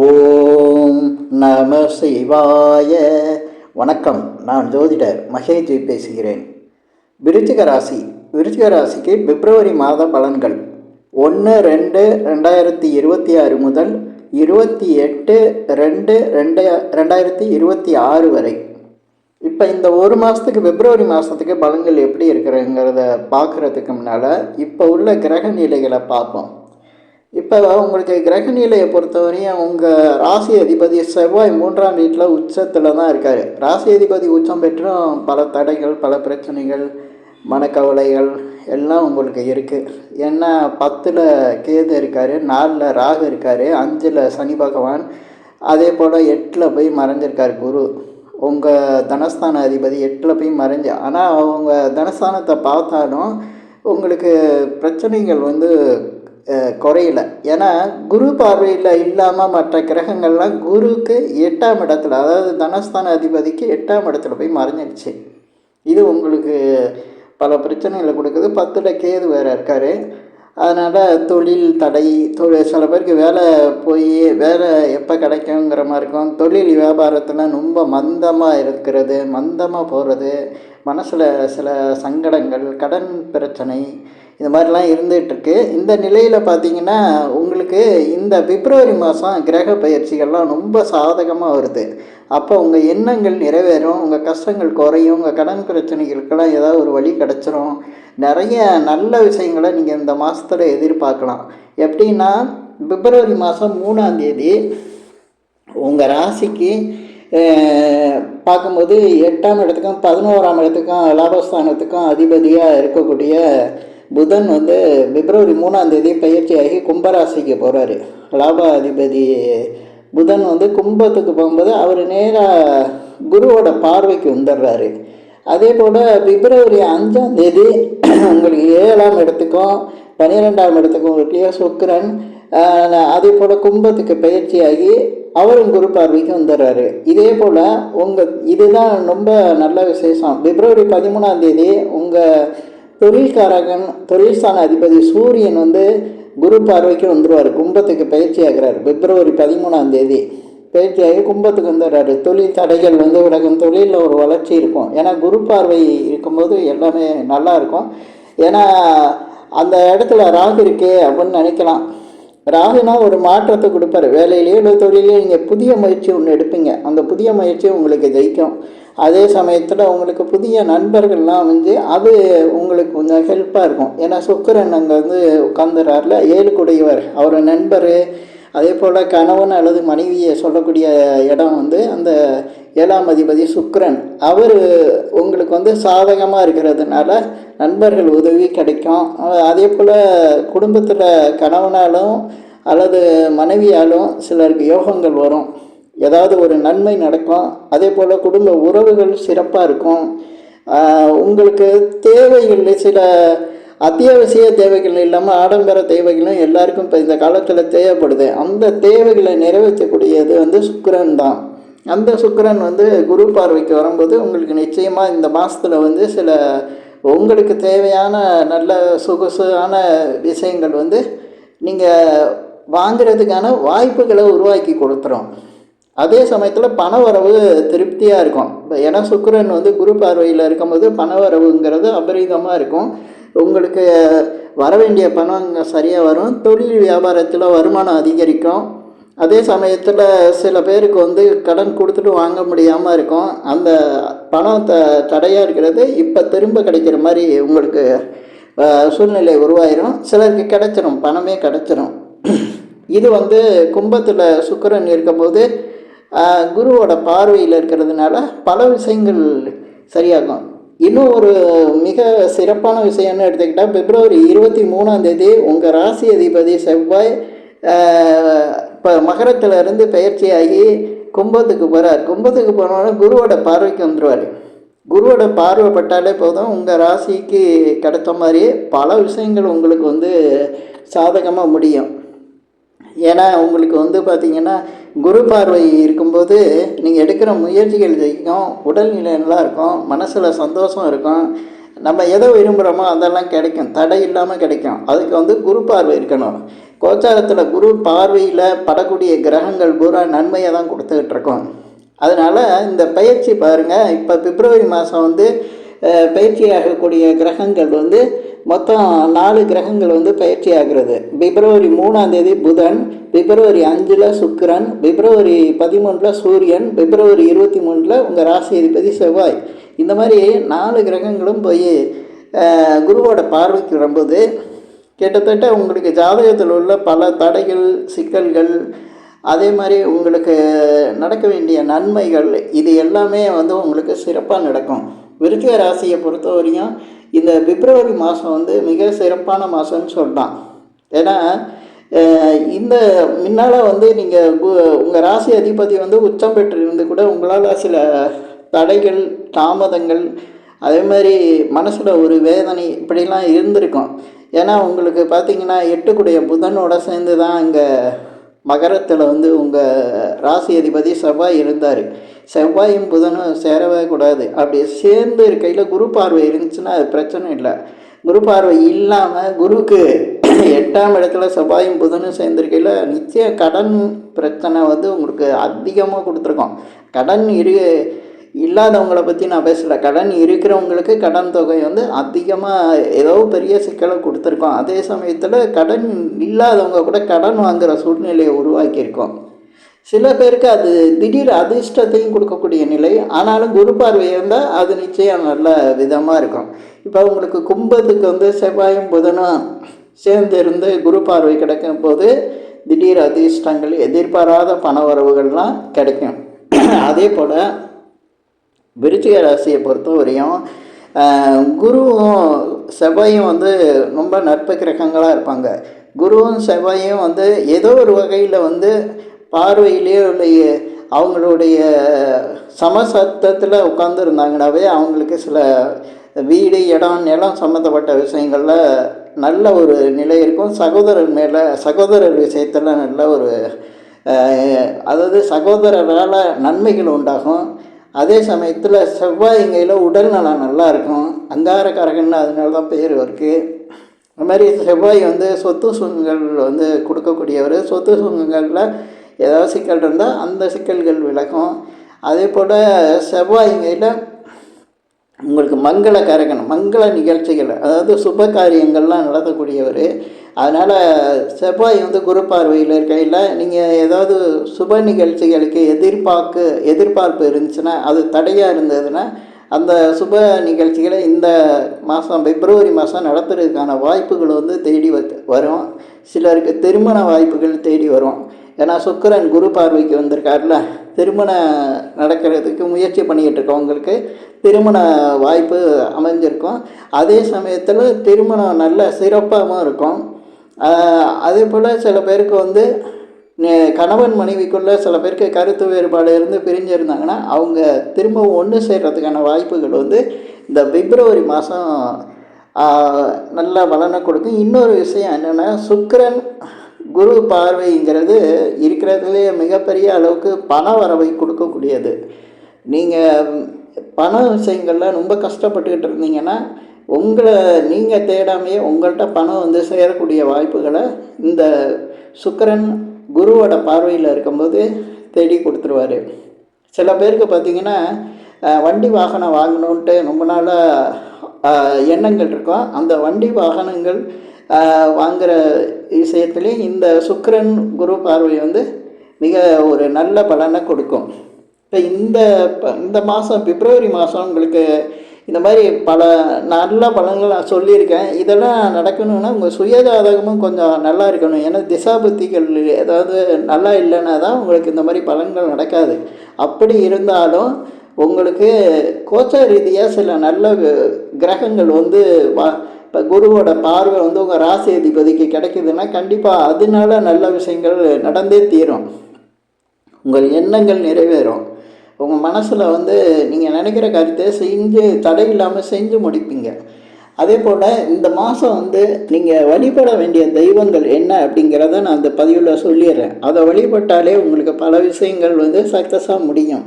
ஓம் நம சிவாய. வணக்கம் நான் ஜோதிடர் மகேஜி பேசுகிறேன். விருச்சிக ராசி விருச்சிக ராசிக்கு பிப்ரவரி மாத பலன்கள். ஒன்று ரெண்டு ரெண்டாயிரத்தி இருபத்தி ஆறு முதல் இருபத்தி எட்டு ரெண்டு ரெண்டு ரெண்டாயிரத்தி இருபத்தி ஆறு வரை. இப்போ இந்த ஒரு மாதத்துக்கு பிப்ரவரி மாதத்துக்கு பலன்கள் எப்படி இருக்கிறங்கிறத பார்க்குறதுக்கு முன்னால் இப்போ உள்ள கிரக நிலைகளை பார்ப்போம். இப்போ உங்களுக்கு கிரக நிலையை பொறுத்தவரையும் உங்கள் ராசி அதிபதி செவ்வாய் மூன்றாம் வீட்டில் உச்சத்தில் தான் இருக்கார். ராசி அதிபதி உச்சம் பெற்றும் பல தடைகள் பல பிரச்சனைகள் மனக்கவலைகள் எல்லாம் உங்களுக்கு இருக்குது ஏன்னா பத்தில் கேது இருக்கார் நாலில் ராகு இருக்கார் அஞ்சில் சனி பகவான். அதே போல் எட்டில் போய் மறைஞ்சிருக்கார் குரு. உங்கள் தனஸ்தான அதிபதி எட்டில் போய் மறைஞ்சு ஆனால் அவங்க தனஸ்தானத்தை பார்த்தாலும் உங்களுக்கு பிரச்சனைகள் வந்து குறையில. ஏன்னா குரு பார்வையில் இல்லாமல் மற்ற கிரகங்கள்லாம் குருவுக்கு எட்டாம் இடத்துல அதாவது தனஸ்தான அதிபதிக்கு எட்டாம் இடத்துல போய் மறைஞ்சிடுச்சு இது உங்களுக்கு பல பிரச்சனைகளை கொடுக்குது. பத்தில் கேது வேறு இருக்கார். அதனால் தொழில் தடை தொழில் சில பேருக்கு வேலை போய் வேலை எப்போ கிடைக்குங்கிற மாதிரி இருக்கும். தொழில் வியாபாரத்தில் ரொம்ப மந்தமாக இருக்கிறது மந்தமாக போகிறது மனசில் சில சங்கடங்கள் கடன் பிரச்சனை இந்த மாதிரிலாம் இருந்துகிட்ருக்கு. இந்த நிலையில் பார்த்தீங்கன்னா உங்களுக்கு இந்த பிப்ரவரி மாதம் கிரக பயிற்சிகள்லாம் ரொம்ப சாதகமாக வருது. அப்போ உங்கள் எண்ணங்கள் நிறைவேறும் உங்கள் கஷ்டங்கள் குறையும் உங்கள் கடன் பிரச்சனைகளுக்கெல்லாம் ஏதாவது ஒரு வழி கிடச்சிரும். நிறைய நல்ல விஷயங்களை நீங்கள் இந்த மாதத்தில் எதிர்பார்க்கலாம். எப்படின்னா பிப்ரவரி மாதம் மூணாம் தேதி உங்கள் ராசிக்கு பார்க்கும்போது எட்டாம் இடத்துக்கும் பதினோராம் இடத்துக்கும் லாபஸ்தானத்துக்கும் அதிபதியாக இருக்கக்கூடிய புதன் வந்து பிப்ரவரி மூணாம் தேதி பயிற்சியாகி கும்பராசிக்கு போகிறாரு லாப அதிபதி புதன் வந்து கும்பத்துக்கு போகும்போது அவர் நேராக குருவோட பார்வைக்கு வந்துடுறாரு. அதே போல் பிப்ரவரி அஞ்சாம் தேதி உங்களுக்கு ஏழாம் இடத்துக்கும் பன்னிரெண்டாம் இடத்துக்கும் இருக்கக்கூடிய சுக்கரன் அதே போல் கும்பத்துக்கு பயிற்சியாகி அவரும் குரு பார்வைக்கு வந்துடுறாரு. இதே போல் உங்கள் இதுதான் ரொம்ப நல்ல விசேஷம். பிப்ரவரி பதிமூணாம் தேதி உங்கள் தொழில்காரகன் தொழில்சான அதிபதி சூரியன் வந்து குரு பார்வைக்கு வந்துடுவார் கும்பத்துக்கு பயிற்சி ஆகிறார். பிப்ரவரி பதிமூணாம் தேதி பயிற்சியாகி கும்பத்துக்கு வந்துடுறாரு. தொழில் தடைகள் வந்து விலகும் தொழிலில் ஒரு வளர்ச்சி இருக்கும். ஏன்னா குரு பார்வை இருக்கும்போது எல்லாமே நல்லா இருக்கும். ஏன்னா அந்த இடத்துல ராகு இருக்கே அப்படின்னு நினைக்கலாம். ராகுனா ஒரு மாற்றத்தை கொடுப்பாரு. வேலையிலேயே இல்லை தொழிலையோ நீங்கள் புதிய முயற்சி ஒன்று எடுப்பீங்க. அந்த புதிய முயற்சி உங்களுக்கு ஜெயிக்கும். அதே சமயத்தில் உங்களுக்கு புதிய நண்பர்கள்லாம் வந்து அது உங்களுக்கு கொஞ்சம் ஹெல்ப்பாக இருக்கும். ஏன்னா சுக்கரன் அங்கே வந்து உட்காந்துறாருல ஏழு குடையவர் அவர் நண்பர். அதே போல் கணவன் அல்லது மனைவியை சொல்லக்கூடிய இடம் வந்து அந்த ஏழாம் அதிபதி சுக்ரன் அவர் உங்களுக்கு வந்து சாதகமாக இருக்கிறதுனால நண்பர்கள் உதவி கிடைக்கும். அதே போல் குடும்பத்தில் கணவனாலும் அல்லது மனைவியாலும் சிலருக்கு யோகங்கள் வரும். ஏதாவது ஒரு நன்மை நடக்கும். அதே போல் குடும்ப உறவுகள் சிறப்பாக இருக்கும். உங்களுக்கு தேவைகள் சில அத்தியாவசிய தேவைகள் இல்லாமல் ஆடம்பர தேவைகளும் எல்லாருக்கும் இப்போ இந்த காலத்தில் தேவைப்படுது. அந்த தேவைகளை நிறைவேற்றக்கூடியது வந்து சுக்கிரன் தான். அந்த சுக்கிரன் வந்து குரு பார்வைக்கு வரும்போது உங்களுக்கு நிச்சயமாக இந்த மாதத்தில் வந்து சில உங்களுக்கு தேவையான நல்ல சொகுசான விஷயங்கள் வந்து நீங்கள் வாங்குறதுக்கான வாய்ப்புகளை உருவாக்கி கொடுத்துரும். அதே சமயத்தில் பணவரவு திருப்தியாக இருக்கும். இப்போ ஏன்னா சுக்கிரன் வந்து குரு பார்வையில் இருக்கும்போது பணவரவுங்கிறது அபரீதமாக இருக்கும். உங்களுக்கு வர வேண்டிய பணம் சரியாக வரும். தொழில் வியாபாரத்தில் வருமானம் அதிகரிக்கும். அதே சமயத்தில் சில பேருக்கு வந்து கடன் கொடுத்துட்டு வாங்க முடியாமல் இருக்கும். அந்த பணம் த தடையாக இருக்கிறது இப்போ திரும்ப கிடைக்கிற மாதிரி உங்களுக்கு சூழ்நிலை உருவாயிரும். சிலருக்கு கிடைச்சிரும். பணமே கிடைச்சிரும். இது வந்து கும்பத்தில் சுக்கரன் இருக்கும்போது குருவோட பார்வையில் இருக்கிறதுனால பல விஷயங்கள் சரியாகும். இன்னும் ஒரு மிக சிறப்பான விஷயம்னு எடுத்துக்கிட்டால் பிப்ரவரி இருபத்தி மூணாம் தேதி உங்கள் ராசி அதிபதி செவ்வாய் இப்போ மகரத்துல இருந்து பயிற்சியாகி கும்பத்துக்கு போகிறார் கும்பத்துக்கு போனோடனே குருவோட பார்வைக்கு வந்துடுவார் குருவோட பார்வைப்பட்டாலே போதும் உங்கள் ராசிக்கு கிடைத்த மாதிரி பல விஷயங்கள் உங்களுக்கு வந்து சாதகமாக முடியும். ஏன்னா உங்களுக்கு வந்து பார்த்திங்கன்னா குரு பார்வை இருக்கும்போது நீங்கள் எடுக்கிற முயற்சிகள் ஜெயிக்கும் உடல்நிலை நல்லா இருக்கும் மனசில் சந்தோஷம் இருக்கும். நம்ம எதை விரும்புகிறோமோ அதெல்லாம் கிடைக்கும் தடை இல்லாமல் கிடைக்கும். அதுக்கு வந்து குரு பார்வை இருக்கணும். கோச்சாரத்தில் குரு பார்வையில் படக்கூடிய கிரகங்கள் பூரா நன்மையை தான் கொடுத்துக்கிட்டு இருக்கோம். அதனால் இந்த பயிற்சி பாருங்கள் இப்போ பிப்ரவரி மாதம் வந்து பயிற்சியாகக்கூடிய கிரகங்கள் வந்து மொத்தம் நாலு கிரகங்கள் வந்து பயிற்சி ஆகிறது பிப்ரவரி மூணாம் தேதி புதன் பிப்ரவரி அஞ்சில் சுக்கிரன் பிப்ரவரி பதிமூணில் சூரியன் பிப்ரவரி இருபத்தி மூணில் உங்கள் ராசி அதிபதி செவ்வாய். இந்த மாதிரி நாலு கிரகங்களும் போய் குருவோட பார்வைக்கு வரும்போது கிட்டத்தட்ட உங்களுக்கு ஜாதகத்தில் உள்ள பல தடைகள் சிக்கல்கள் அதே மாதிரி உங்களுக்கு நடக்க வேண்டிய நன்மைகள் இது எல்லாமே வந்து உங்களுக்கு சிறப்பாக நடக்கும். விருச்சிக ராசியை பொறுத்த வரையும் இந்த பிப்ரவரி மாதம் வந்து மிக சிறப்பான மாதம்னு சொல்லலாம் ஏன்னா இந்த முன்னால் வந்து நீங்கள் உங்கள் ராசி அதிபதி வந்து உச்சம் பெற்று இருந்து கூட உங்களால் சில தடைகள் தாமதங்கள் அதே மாதிரி மனசில் ஒரு வேதனை இப்படிலாம் இருந்திருக்கும். ஏன்னா உங்களுக்கு பார்த்தீங்கன்னா எட்டுக்குடைய புதனோட சேர்ந்து தான் இங்கே மகரத்தில் வந்து உங்கள் ராசி அதிபதி செவ்வாய் இருந்தார். செவ்வாயும் புதனும் சேரவே கூடாது. அப்படி சேர்ந்து இருக்கையில் குரு பார்வை இருந்துச்சுன்னா அது பிரச்சனை இல்லை. குரு பார்வை இல்லாமல் குருவுக்கு எட்டாம் இடத்துல செவ்வாயும் புதனும் சேர்ந்துருக்கையில் நிச்சயம் கடன் பிரச்சனை வந்து உங்களுக்கு அதிகமாக கொடுத்துருக்கோம். கடன் இரு இல்லாதவங்கள பற்றி நான் பேசல. கடன் இருக்கிறவங்களுக்கு கடன் தொகை வந்து அதிகமாக ஏதோ பெரிய சிக்கலை கொடுத்துருக்கோம். அதே சமயத்தில் கடன் இல்லாதவங்க கூட கடன் வாங்குகிற சூழ்நிலையை உருவாக்கியிருக்கோம். சில பேருக்கு அது திடீர் அதிர்ஷ்டத்தையும் கொடுக்கக்கூடிய நிலை. ஆனாலும் குரு பார்வை இருந்தால் அது நிச்சயம் நல்ல விதமாக இருக்கும். இப்போ உங்களுக்கு கும்பத்துக்கு வந்து செவ்வாயும் புதனும் சேர்ந்து இருந்து குரு பார்வை கிடைக்கும் போது திடீர் அதிர்ஷ்டங்கள் எதிர்பாராத பண வரவுகள்லாம் கிடைக்கும். அதே போல் விருச்சிக ராசியை பொறுத்த வரையும் குருவும் செவ்வாயும் வந்து ரொம்ப நட்பு கிரகங்களாக இருப்பாங்க. குருவும் செவ்வாயும் வந்து ஏதோ ஒரு வகையில் வந்து பார்வையிலேயே உள்ள அவங்களுடைய சமசத்தத்தில் உட்காந்துருந்தாங்கனாவே அவங்களுக்கு சில வீடு இடம் நிலம் சம்மந்தப்பட்ட விஷயங்களில் நல்ல ஒரு நிலை இருக்கும். சகோதரர் மேலே சகோதரர் விஷயத்தில் நல்ல ஒரு அதாவது சகோதரரால் நன்மைகள் உண்டாகும். அதே சமயத்தில் செவ்வாய்ங்கையில் உடல் நலம் நல்லா இருக்கும். கரகன்னு அதனால தான் பேர் இருக்குது அது மாதிரி செவ்வாய் வந்து சொத்து சுங்கங்கள் வந்து கொடுக்கக்கூடியவர். சொத்து சுங்கங்களில் ஏதாவது சிக்கல் இருந்தால் அந்த சிக்கல்கள் விலகும். அதே போல் செவ்வாய்ங்கையில் உங்களுக்கு மங்கள காரகன் மங்கள நிகழ்ச்சிகள் அதாவது சுப காரியங்கள்லாம் நடத்தக்கூடியவர். அதனால் செவ்வாய் வந்து குரு பார்வையில் இருக்கையில் நீங்கள் ஏதாவது சுப நிகழ்ச்சிகளுக்கு எதிர்பார்க்கு எதிர்பார்ப்பு இருந்துச்சுன்னா அது தடையாக இருந்ததுன்னா அந்த சுப நிகழ்ச்சிகளை இந்த மாதம் பிப்ரவரி மாதம் நடத்துறதுக்கான வாய்ப்புகள் வந்து தேடி வ- வரும். சிலருக்கு திருமண வாய்ப்புகள் தேடி வரும். ஏன்னா சுக்கிரன் குரு பார்வைக்கு வந்திருக்காருல திருமணம் நடக்கிறதுக்கு முயற்சி பண்ணிக்கிட்டு இருக்கவங்களுக்கு திருமண வாய்ப்பு அமைஞ்சிருக்கும். அதே சமயத்தில் திருமணம் நல்ல சிறப்பாகவும் இருக்கும். அதே போல் சில பேருக்கு வந்து கணவன் மனைவிக்குள்ளே சில பேருக்கு கருத்து வேறுபாடு இருந்து பிரிஞ்சிருந்தாங்கன்னா அவங்க திரும்பவும் ஒன்று சேர்கிறதுக்கான வாய்ப்புகள் வந்து இந்த பிப்ரவரி மாதம் நல்ல பலனை கொடுக்கும். இன்னொரு விஷயம் என்னென்னா சுக்கரன் குரு பார்வைங்கிறது இருக்கிறதுலேயே மிகப்பெரிய அளவுக்கு பண வரவை கொடுக்கக்கூடியது. நீங்கள் பண விஷயங்களில் ரொம்ப கஷ்டப்பட்டுக்கிட்டு இருந்தீங்கன்னா உங்களை நீங்கள் தேடாமையே உங்கள்கிட்ட பணம் வந்து சேரக்கூடிய வாய்ப்புகளை இந்த சுக்கிரன் குருவோட பார்வையில் இருக்கும்போது தேடி கொடுத்துருவாரு. சில பேருக்கு பார்த்தீங்கன்னா வண்டி வாகனம் வாங்கணுன்ட்டு ரொம்ப நாளாக எண்ணங்கள் இருக்கும். அந்த வண்டி வாகனங்கள் வாங்குகிற வாங்குற விஷயத்துலேயும் இந்த சுக்கரன் குரு பார்வை வந்து மிக ஒரு நல்ல பலனை கொடுக்கும். இப்போ இந்த ப- இந்த மாதம் பிப்ரவரி மாதம் உங்களுக்கு இந்த மாதிரி பல நல்ல பலன்கள் நான் சொல்லியிருக்கேன். இதெல்லாம் நடக்கணும்னா உங்கள் சுயஜாதகமும் கொஞ்சம் நல்லா இருக்கணும். ஏன்னா திசாபுத்திகள் ஏதாவது நல்லா இல்லைன்னா தான் உங்களுக்கு இந்த மாதிரி பலன்கள் நடக்காது. அப்படி இருந்தாலும் உங்களுக்கு கோச்ச ரீதியாக சில நல்ல கிரகங்கள் வந்து வா இப்போ குருவோட பார்வை வந்து உங்கள் ராசி அதிபதிக்கு கிடைக்குதுன்னா கண்டிப்பாக அதனால நல்ல விஷயங்கள் நடந்தே தீரும். உங்கள் எண்ணங்கள் நிறைவேறும். உங்கள் மனசில் வந்து நீங்கள் நினைக்கிற காரியத்தை செஞ்சு தடை இல்லாமல் செஞ்சு முடிப்பீங்க. அதே போல் இந்த மாதம் வந்து நீங்கள் வழிபட வேண்டிய தெய்வங்கள் என்ன அப்படிங்கிறத நான் அந்த பதிவில் சொல்லிடுறேன். அதை வழிபட்டாலே உங்களுக்கு பல விஷயங்கள் வந்து சக்ஸஸாக முடியும்.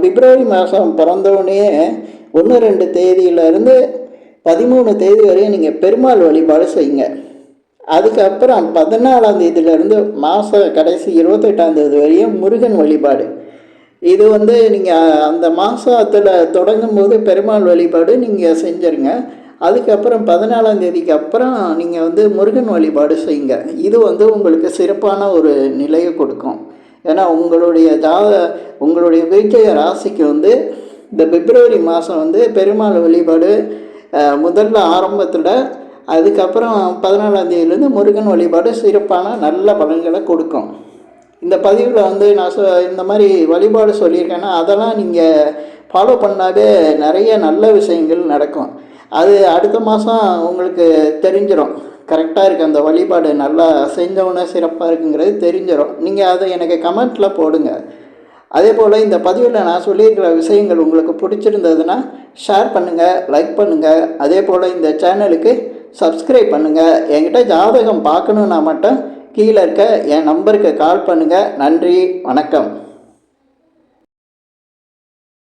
பிப்ரவரி மாதம் பிறந்தவுடனே ஒன்று ரெண்டு தேதியிலேருந்து பதிமூணு தேதி வரையும் நீங்கள் பெருமாள் வழிபாடு செய்யுங்க. அதுக்கப்புறம் பதினாலாம் தேதியிலேருந்து மாத கடைசி இருபத்தெட்டாம் தேதி வரையும் முருகன் வழிபாடு. இது வந்து நீங்கள் அந்த மாதத்தில் தொடங்கும் போது பெருமாள் வழிபாடு நீங்கள் செஞ்சுருங்க. அதுக்கப்புறம் பதினாலாம் தேதிக்கு அப்புறம் நீங்கள் வந்து முருகன் வழிபாடு செய்யுங்க. இது வந்து உங்களுக்கு சிறப்பான ஒரு நிலையை கொடுக்கும். ஏன்னா உங்களுடைய ஜாத உங்களுடைய வீட்டைய ராசிக்கு வந்து இந்த பிப்ரவரி மாதம் வந்து பெருமாள் வழிபாடு முதல்ல ஆரம்பத்தில் அதுக்கப்புறம் பதினாலாம் தேதியிலேருந்து முருகன் வழிபாடு சிறப்பான நல்ல பலன்களை கொடுக்கும். இந்த பதிவில் வந்து நான் சொ இந்த மாதிரி வழிபாடு சொல்லியிருக்கேன்னா அதெல்லாம் நீங்கள் ஃபாலோ பண்ணாவே நிறைய நல்ல விஷயங்கள் நடக்கும். அது அடுத்த மாதம் உங்களுக்கு தெரிஞ்சிடும் கரெக்டாக இருக்குது அந்த வழிபாடு நல்லா செஞ்சவொன்னே சிறப்பாக இருக்குங்கிறது தெரிஞ்சிடும் நீங்கள் அதை எனக்கு கமெண்ட்டில் போடுங்க. அதே போல் இந்த பதிவில் நான் சொல்லியிருக்கிற விஷயங்கள் உங்களுக்கு பிடிச்சிருந்ததுன்னா ஷேர் பண்ணுங்கள் லைக் பண்ணுங்கள் அதே போல் இந்த சேனலுக்கு சப்ஸ்கிரைப் பண்ணுங்கள் என்கிட்ட ஜாதகம் பார்க்கணுன்னா மட்டும் கீழே இருக்க என் நம்பருக்கு கால் பண்ணுங்கள் நன்றி. வணக்கம்.